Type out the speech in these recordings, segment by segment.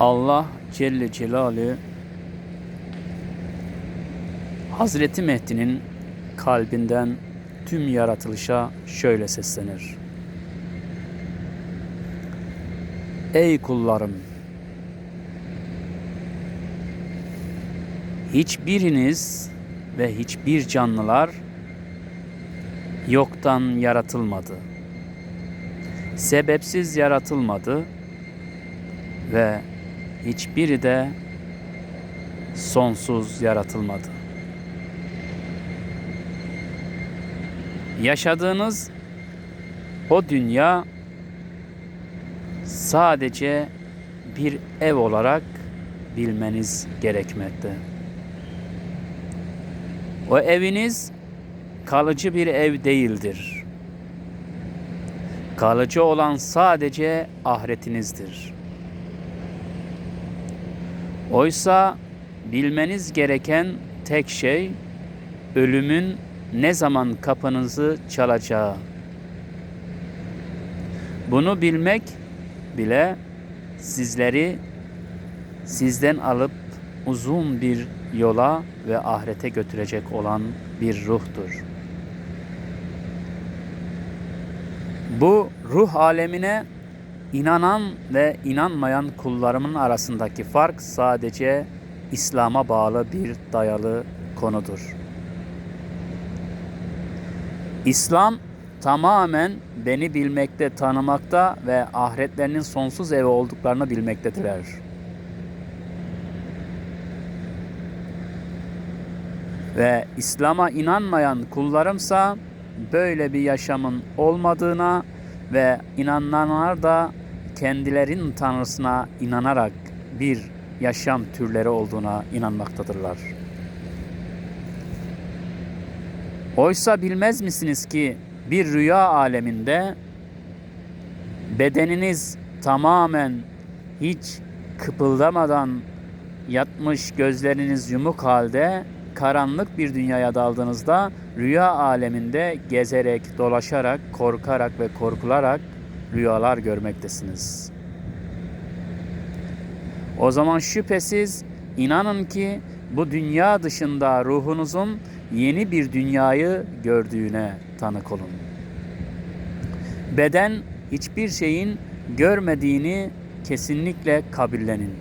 Allah Celle Celaluhu Hazreti Mehdi'nin kalbinden tüm yaratılışa şöyle seslenir. Ey kullarım! Hiçbiriniz ve hiçbir canlılar yoktan yaratılmadı. Sebepsiz yaratılmadı ve hiçbiri de sonsuz yaratılmadı. Yaşadığınız o dünya sadece bir ev olarak bilmeniz gerekmekte. O eviniz kalıcı bir ev değildir. Kalıcı olan sadece ahiretinizdir. Oysa bilmeniz gereken tek şey ölümün ne zaman kapınızı çalacağı. Bunu bilmek bile sizleri sizden alıp uzun bir yola ve ahirete götürecek olan bir ruhtur. Bu ruh alemine inanan ve inanmayan kullarımın arasındaki fark sadece İslam'a bağlı bir dayalı konudur. İslam tamamen beni bilmekte, tanımakta ve ahiretlerinin sonsuz evi olduklarını bilmektedirler. Ve İslam'a inanmayan kullarımsa böyle bir yaşamın olmadığına ve inananlar da kendilerinin tanrısına inanarak bir yaşam türleri olduğuna inanmaktadırlar. Oysa bilmez misiniz ki bir rüya aleminde bedeniniz tamamen hiç kıpıldamadan yatmış gözleriniz yumuk halde karanlık bir dünyaya daldığınızda rüya aleminde gezerek, dolaşarak, korkarak ve korkularak rüyalar görmektesiniz. O zaman şüphesiz inanın ki bu dünya dışında ruhunuzun yeni bir dünyayı gördüğüne tanık olun. Beden hiçbir şeyin görmediğini kesinlikle kabullenin.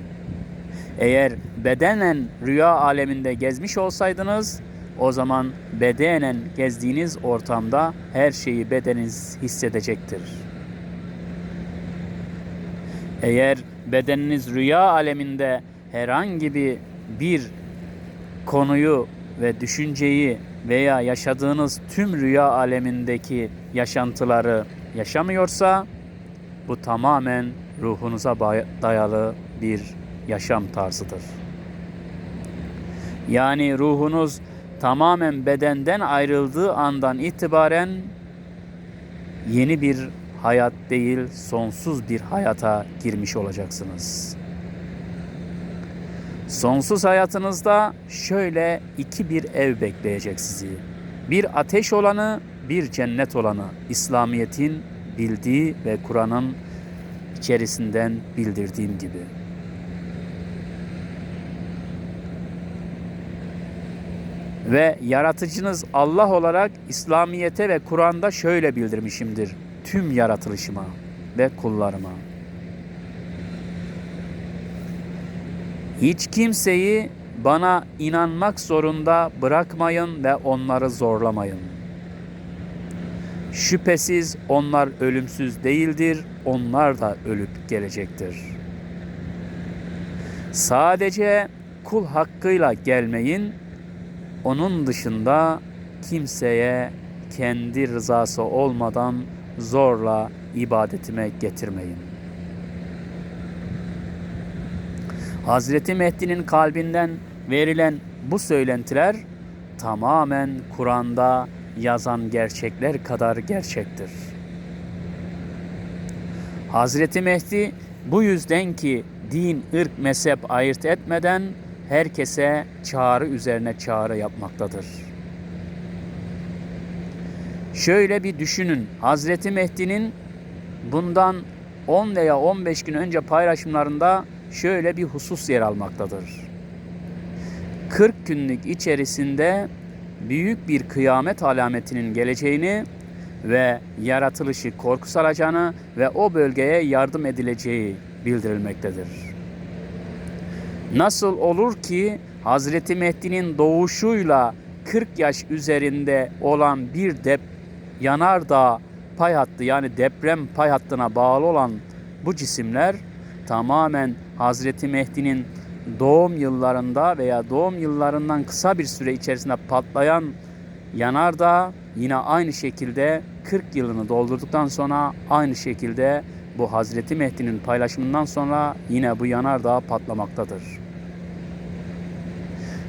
Eğer bedenen rüya aleminde gezmiş olsaydınız, o zaman bedenen gezdiğiniz ortamda her şeyi bedeniniz hissedecektir. Eğer bedeniniz rüya aleminde herhangi bir bir konuyu ve düşünceyi veya yaşadığınız tüm rüya alemindeki yaşantıları yaşamıyorsa bu tamamen ruhunuza dayalı bir yaşam tarzıdır. Yani ruhunuz tamamen bedenden ayrıldığı andan itibaren yeni bir hayat değil, sonsuz bir hayata girmiş olacaksınız. Sonsuz hayatınızda şöyle iki bir ev bekleyecek sizi. Bir ateş olanı, bir cennet olanı. İslamiyet'in bildiği ve Kur'an'ın içerisinden bildirdiğim gibi. Ve yaratıcınız Allah olarak İslamiyete ve Kur'an'da şöyle bildirmişimdir tüm yaratılışıma ve kullarıma. Hiç kimseyi bana inanmak zorunda bırakmayın ve onları zorlamayın. Şüphesiz onlar ölümsüz değildir, onlar da ölüp gelecektir. Sadece kul hakkıyla gelmeyin, onun dışında kimseye kendi rızası olmadan zorla ibadetime getirmeyin. Hazreti Mehdi'nin kalbinden verilen bu söylentiler tamamen Kur'an'da yazan gerçekler kadar gerçektir. Hazreti Mehdi bu yüzden ki din, ırk, mezhep ayırt etmeden herkese çağrı üzerine çağrı yapmaktadır. Şöyle bir düşünün. Hazreti Mehdi'nin bundan 10 veya 15 gün önce paylaşımlarında şöyle bir husus yer almaktadır. 40 günlük içerisinde büyük bir kıyamet alametinin geleceğini ve yaratılışı korku saracağını ve o bölgeye yardım edileceği bildirilmektedir. Nasıl olur ki Hazreti Mehdi'nin doğuşuyla 40 yaş üzerinde olan bir dep yanardağ pay hattı yani deprem pay hattına bağlı olan bu cisimler tamamen Hazreti Mehdi'nin doğum yıllarında veya doğum yıllarından kısa bir süre içerisinde patlayan yanardağ yine aynı şekilde 40 yılını doldurduktan sonra aynı şekilde bu Hazreti Mehdi'nin paylaşımından sonra yine bu yanardağ patlamaktadır.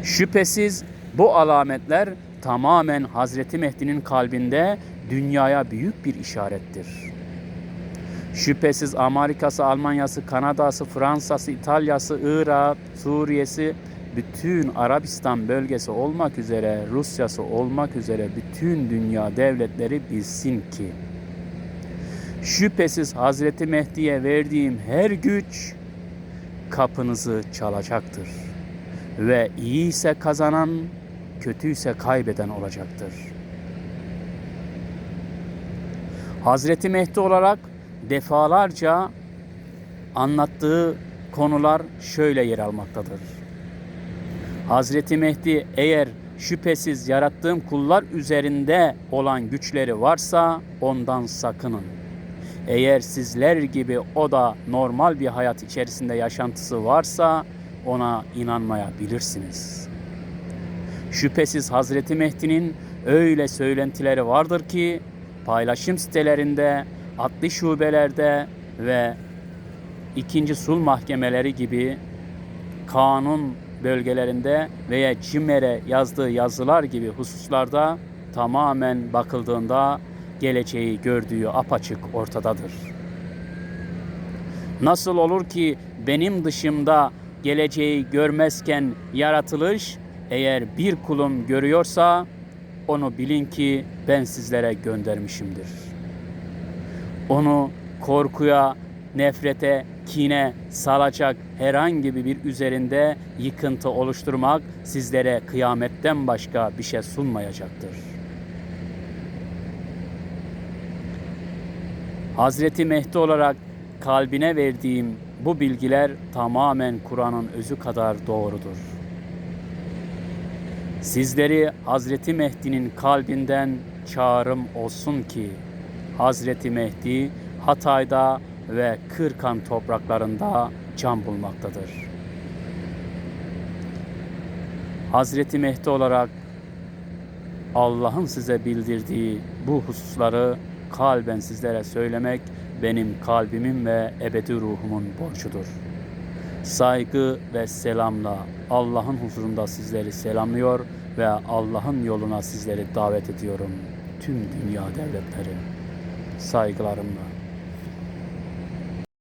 Şüphesiz bu alametler tamamen Hazreti Mehdi'nin kalbinde dünyaya büyük bir işarettir. Şüphesiz Amerika'sı, Almanya'sı, Kanada'sı, Fransa'sı, İtalya'sı, Irak, Suriye'si, bütün Arabistan bölgesi olmak üzere, Rusya'sı olmak üzere bütün dünya devletleri bilsin ki şüphesiz Hazreti Mehdi'ye verdiğim her güç kapınızı çalacaktır. Ve iyi ise kazanan, kötü ise kaybeden olacaktır. Hazreti Mehdi olarak defalarca anlattığı konular şöyle yer almaktadır. Hazreti Mehdi eğer şüphesiz yarattığım kullar üzerinde olan güçleri varsa ondan sakının. Eğer sizler gibi o da normal bir hayat içerisinde yaşantısı varsa ona inanmayabilirsiniz. Şüphesiz Hazreti Mehdi'nin öyle söylentileri vardır ki paylaşım sitelerinde, adli şubelerde ve ikinci sul mahkemeleri gibi kanun bölgelerinde veya CİMER'e yazdığı yazılar gibi hususlarda tamamen bakıldığında geleceği gördüğü apaçık ortadadır. Nasıl olur ki benim dışımda geleceği görmezken yaratılış eğer bir kulum görüyorsa onu bilin ki ben sizlere göndermişimdir. Onu korkuya, nefrete, kine salacak herhangi bir üzerinde yıkıntı oluşturmak sizlere kıyametten başka bir şey sunmayacaktır. Hazreti Mehdi olarak kalbine verdiğim bu bilgiler tamamen Kur'an'ın özü kadar doğrudur. Sizleri Hazreti Mehdi'nin kalbinden çağrım olsun ki Hazreti Mehdi Hatay'da ve Kırkan topraklarında can bulmaktadır. Hazreti Mehdi olarak Allah'ın size bildirdiği bu hususları kalben sizlere söylemek benim kalbimin ve ebedi ruhumun borcudur. Saygı ve selamla Allah'ın huzurunda sizleri selamlıyor ve Allah'ın yoluna sizleri davet ediyorum. Tüm dünya devletleri saygılarımla.